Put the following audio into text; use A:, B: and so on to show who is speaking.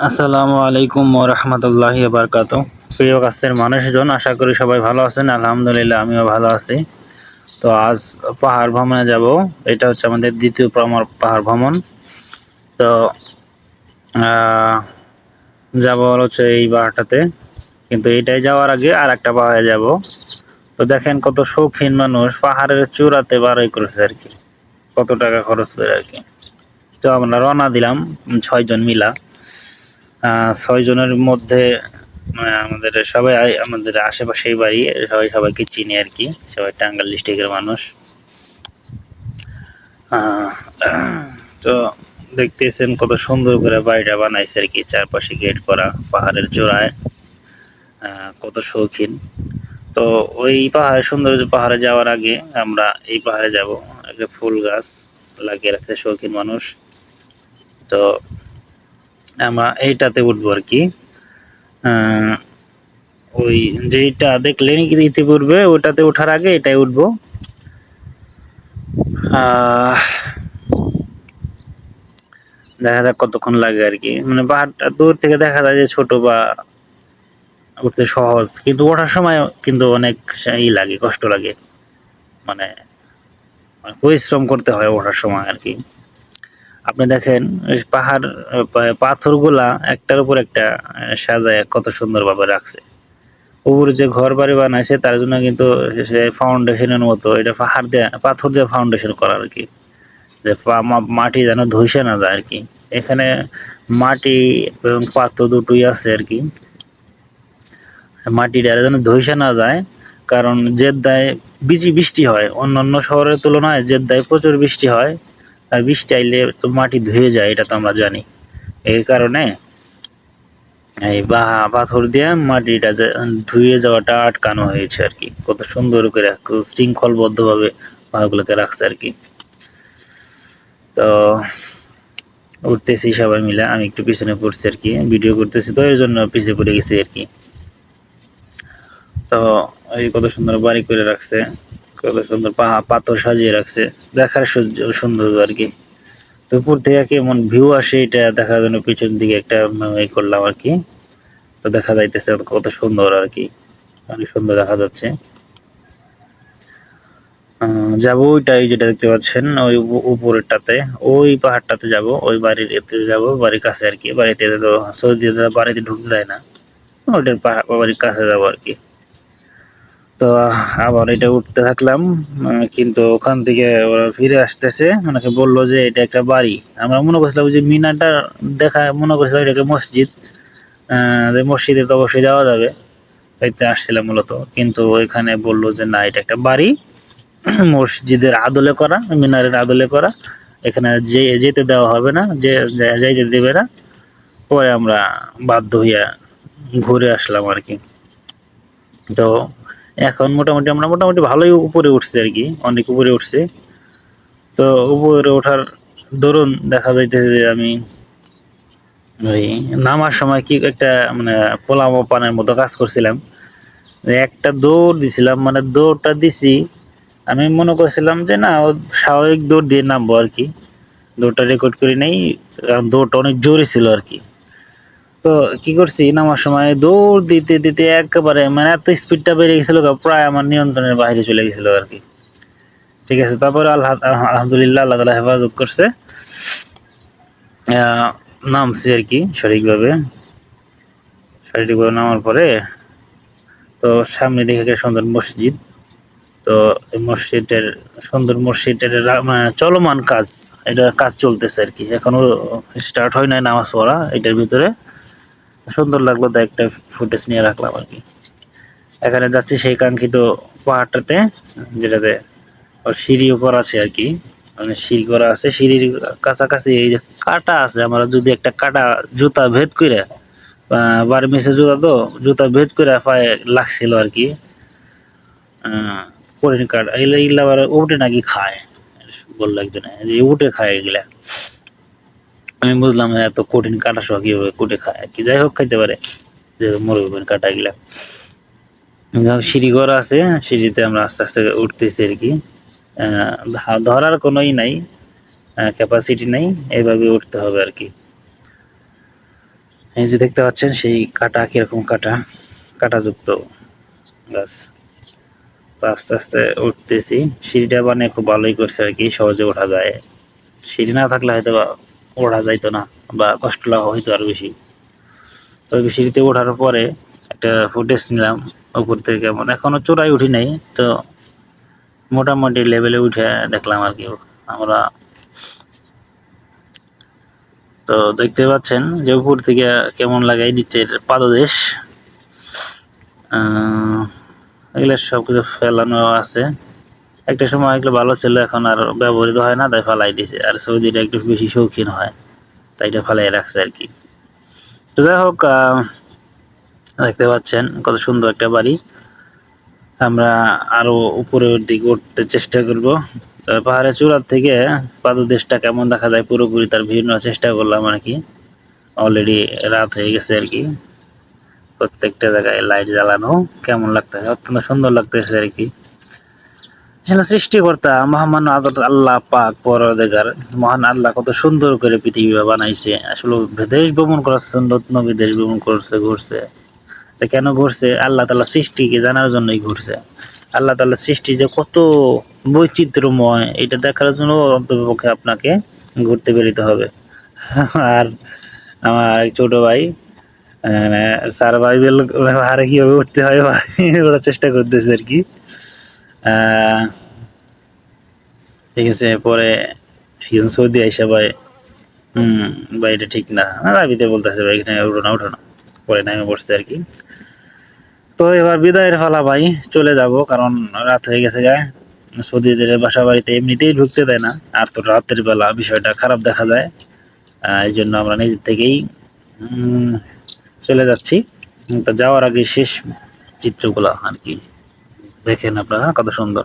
A: আসসালামু আলাইকুম রহমতুল্লাহি বারকাত প্রিয় কাছের মানুষজন, আশা করি সবাই ভালো আছেন। আলহামদুলিল্লাহ, আমিও ভালো আছি। তো আজ পাহাড় ভ্রমণে যাব। এটা হচ্ছে আমাদের দ্বিতীয় প্রমার পাহাড় ভ্রমণ। তো যাব হচ্ছে এই পাহাড়টাতে। কিন্তু এটাই যাওয়ার আগে আর একটা পাহাড়ে যাব। তো দেখেন কত শৌখিন মানুষ। পাহাড়ের চূড়াতে বারোই করেছে আর কি। কত টাকা খরচ করে আর কি। তো আমরা রওনা দিলাম ছয়জন মিলা। আহ, ছয় জনের মধ্যে আহ, আমাদের সবাই আমাদের আশেপাশেই বাড়ি সবাই সবাইকে চিনি আর কি। সবাই টাঙ্গাল ডিস্ট্রিক্টের মানুষ। তো দেখতেছেন কত সুন্দর করে বাড়িটা বানাইছে আর কি চারপাশে গেট করা পাহাড়ের আহ, কত শৌখিন। তো ওই পাহাড়ে সুন্দর পাহাড়ে যাওয়ার আগে আমরা এই পাহাড়ে যাব একটা ফুল গাছ লাগিয়ে রাখতে শৌখিন মানুষ। তো আমরা এইটাতে উঠবো আর কি। ওই যেইটা দেখলেন ইতিপূর্বে ওটাতে ওঠার আগে এটাই উঠবো। দেখা যাক কতক্ষণ লাগে আর কি। মানে পাহাড়টা দূর থেকে দেখা যায় যে ছোট বা উঠতে সহজ, কিন্তু ওঠার সময় কিন্তু অনেক ই লাগে, কষ্ট লাগে। মানে পরিশ্রম করতে হয় ওঠার সময় আর কি। আপনি দেখেন পাহাড় পাথরগুলা একটার উপর একটা সাজায়, কত সুন্দরভাবে রাখছে। উপরে যে ঘর বাড়ি বানাইছে, তার জন্য কিন্তু সে ফাউন্ডেশনের মতো, এটা পাহাড় দিয়ে, পাথর দিয়ে ফাউন্ডেশন করা আর কি। যে মাটি যেন ধুইসে না যায় আর কি। এখানে মাটি এবং পাথর দুটোই আছে আর কি। মাটিটা যেন ধুইসে না যায়, কারণ জেদ্দায় বিজি বৃষ্টি হয়। অন্য অন্য শহরের তুলনায় জেদ্দায় প্রচুর বৃষ্টি হয়। আর বৃষ্টি চাইলে তো মাটি ধুয়ে যায়, এটা তো আমরা জানি। এই কারণে এই বা, পাথর দিয়ে মাটিটা ধুয়ে যাওয়াটা আটকানো হয়েছে আর কি। কত সুন্দর করে শৃঙ্খলবদ্ধ ভাবে পাহাড়গুলোকে রাখছে আর কি। তো উঠতেছি সবাই মিলে, আমি একটু পিছনে পড়ছি আর কি, ভিডিও করতেছি তো এর জন্য পিছিয়ে পড়ে গেছি আর কি। তো এই কত সুন্দর বাড়ি করে রাখছে। কত সুন্দর পাথর সাজিয়ে রাখছে। দেখার সৌন্দর্য আর কি। তো উপর থেকে কেমন ভিউ আসে এটা দেখার জন্য পিছন দিকে একটা এই করলাম আর কি। তো দেখা যাইতেছে কত সুন্দর আর কি। অনেক সুন্দর দেখা যাচ্ছে। যাব ওইটাই যেটা দেখতে পাচ্ছেন, ওই উপ- উপরেরটাতে। ওই পাহাড়টাতে যাব, ওই বাড়ির এতে যাব, বাড়ির কাছে আর কি। বাড়িতে তো সৌদিতে বাড়িতে ঢুকতে দেয় না। ওইটার পাহাড় বাড়ির কাছে যাব আর কি। তো আবার এটা উঠতে থাকলাম কিন্তু ওখান থেকে ওরা ফিরে আসতেছে। মানে বলল যে এটা একটা বাড়ি। আমরা মনে করছিলাম যে মিনারটা দেখা, মনে করছিলাম এটা একটা মসজিদ। মসজিদে তো অবশ্যই যাওয়া যাবে। তাইতে আসছিলাম মূলত। কিন্তু ওইখানে বলল যে না, এটা একটা বাড়ি। মসজিদের আদলে করা, মিনারের আদলে করা। এখানে যে, যেতে দেওয়া হবে না যা- যাইতে দেবে না। পরে আমরা বাধ্য হইয়া ঘুরে আসলাম আর কি। তো এখন মোটামুটি আমরা মোটামুটি ভালোই উপরে উঠছে আর কি, অনেক উপরে উঠছে। তো উপরে ওঠার দরুন দেখা যাইতেছে যে আমি ওই নামার সময় কি একটা মানে পোলাও পানের মতো কাজ করছিলাম। একটা দৌড় দিছিলাম মানে দৌড়টা দিছি, আমি মনে করছিলাম যে না স্বাভাবিক দৌড় দিয়ে নামবো আর কি। দৌড়টা রেকর্ড করি নাই, কারণ দৌড়টা অনেক জোরে ছিল আর কি। তো কি করছি, নামার সময় দৌড় দিতে দিতে একেবারে মানে এত স্পিডটা বেড়ে গেছিল প্রায় আমার নিয়ন্ত্রণের বাইরে চলে গেছিল আর কি। ঠিক আছে, তারপরে আল্লাহ আলহামদুলিল্লাহ আল্লাহ তালা হেফাজত করছে। নামছি আর কি সঠিকভাবে। সঠিকভাবে নামার পরে তো সামনে দেখে একটা সুন্দর মসজিদ। তো এই মসজিদের, সুন্দর মসজিদের মানে চলমান কাজ, এটা কাজ চলতেছে আর কি। এখনও স্টার্ট হয় নাই নামাজ পড়া, এটার ভিতরে। সুন্দর লাগল তাই একটা ফুটেজ নিয়ে রাখলাম আর কি। এখানে যাচ্ছি সেই কাঙ্ক্ষিত পাহাড়টাতে, যেটাতে সিঁড়িও করা আছে আর কি। মানে সিঁড়ি করা আছে, সিঁড়ির কাছাকাছি এই যে কাটা আছে, আমরা যদি একটা কাটা জুতা ভেদ করে বাড়ি মেসে জুতা তো, জুতা ভেদ করে পায়ে লাগছিল আর কি। কঠিন কাঠ এগুলা এগুলা আবার উঠে নাকি খায়, বলল একজনে, যে উঠে খায় এগুলা। আমি বুঝলাম এত কঠিন কাটা সহ কীভাবে কুটে খায়। কি যাই হোক, খাইতে পারে। যে মরুভূমির কাটা এগুলা যাই সিঁড়ি ঘর আছে, সিঁড়িতে আমরা আস্তে আস্তে উঠতেছি আর কি। ধরার কোনোই নাই ক্যাপাসিটি নাই, এইভাবে উঠতে হবে আর কি। এই যে দেখতে পাচ্ছেন, সেই কাটা কীরকম কাটা, কাটাযুক্ত গাছ। তো আস্তে আস্তে উঠতেছি। সিঁড়িটা বানিয়ে খুব ভালোই করছে আর কি, সহজে ওঠা যায়। সিঁড়ি না থাকলে হয়তো ওঠা যাইতো না বা কষ্ট লাগা হইতো আর বেশি। তো সিঁড়িতে ওঠার পরে একটা ফুটেজ নিলাম উপর থেকে। কেমন এখনও চূড়ায় উঠি নাই, তো মোটামুটি লেভেলে উঠে দেখলাম আর কি আমরা। তো দেখতে পাচ্ছেন যে উপর থেকে কেমন লাগে নিচের পাদদেশ। এগুলো সব কিছু ফেলানো আছে। একটা সময় এগুলো ভালো ছিল, এখন আর ব্যবহৃত হয় না, তাই ফালাই দিছে। আর সৌদিটা একটু বেশি শৌখিন হয়, তাই এটা ফালাই রাখছে আর কি। তো যাই হোক দেখতে পাচ্ছেন কত সুন্দর একটা বাড়ি। আমরা আরও উপরের দিকে উঠতে চেষ্টা করব। পাহাড়ের চূড়ার থেকে পাদদেশটা কেমন দেখা যায়, পুরোপুরি তার নেওয়ার চেষ্টা করলাম আর কি। অলরেডি রাত হয়ে গেছে আর কি। প্রত্যেকটা জায়গায় লাইট জ্বালানো, কেমন লাগতেছে? অত্যন্ত সুন্দর লাগতেছে আর কি। আসলে সৃষ্টিকর্তা, মহামান্য আদর আল্লাহ পাক পরদেগার মহান আল্লাহ কত সুন্দর করে পৃথিবী বানাইছে। আসলে দেশ ভ্রমণ করার জন্য নবী দেশ ভ্রমণ করছে, ঘুরছে। কেন ঘুরছে? আল্লাহ তালা সৃষ্টিকে জানার জন্যই ঘুরছে। আল্লাহ তালা সৃষ্টি যে কত বৈচিত্র্যময়, এটা দেখার জন্য অন্তপক্ষে আপনাকে ঘুরতে বেরোতে হবে। আর আমার ছোট ভাই সার্ভাইভেল হারে কীভাবে উঠতে হয় ওরা চেষ্টা করতেছে আর কি। ঠিক আছে, পরে একজন সৌদি আইসা ভাই, হুম, ভাই, এটা ঠিক না। রাবিতে বলতেছে ভাই, এখানে উঠো না উঠো না। পরে নামে বসছে আর কি। তো এবার বিদায়ের ফালা ভাই চলে যাব, কারণ রাত হয়ে গেছে গায়ে সৌদিদের বাসা বাড়িতে এমনিতেই ঢুকতে দেয় না, আর তো রাতের বেলা বিষয়টা খারাপ দেখা যায়। এই জন্য আমরা নিজের থেকেই চলে যাচ্ছি। তো যাওয়ার আগে শেষ চিত্রগুলো আর কি। দেখেন আপনারা কত সুন্দর।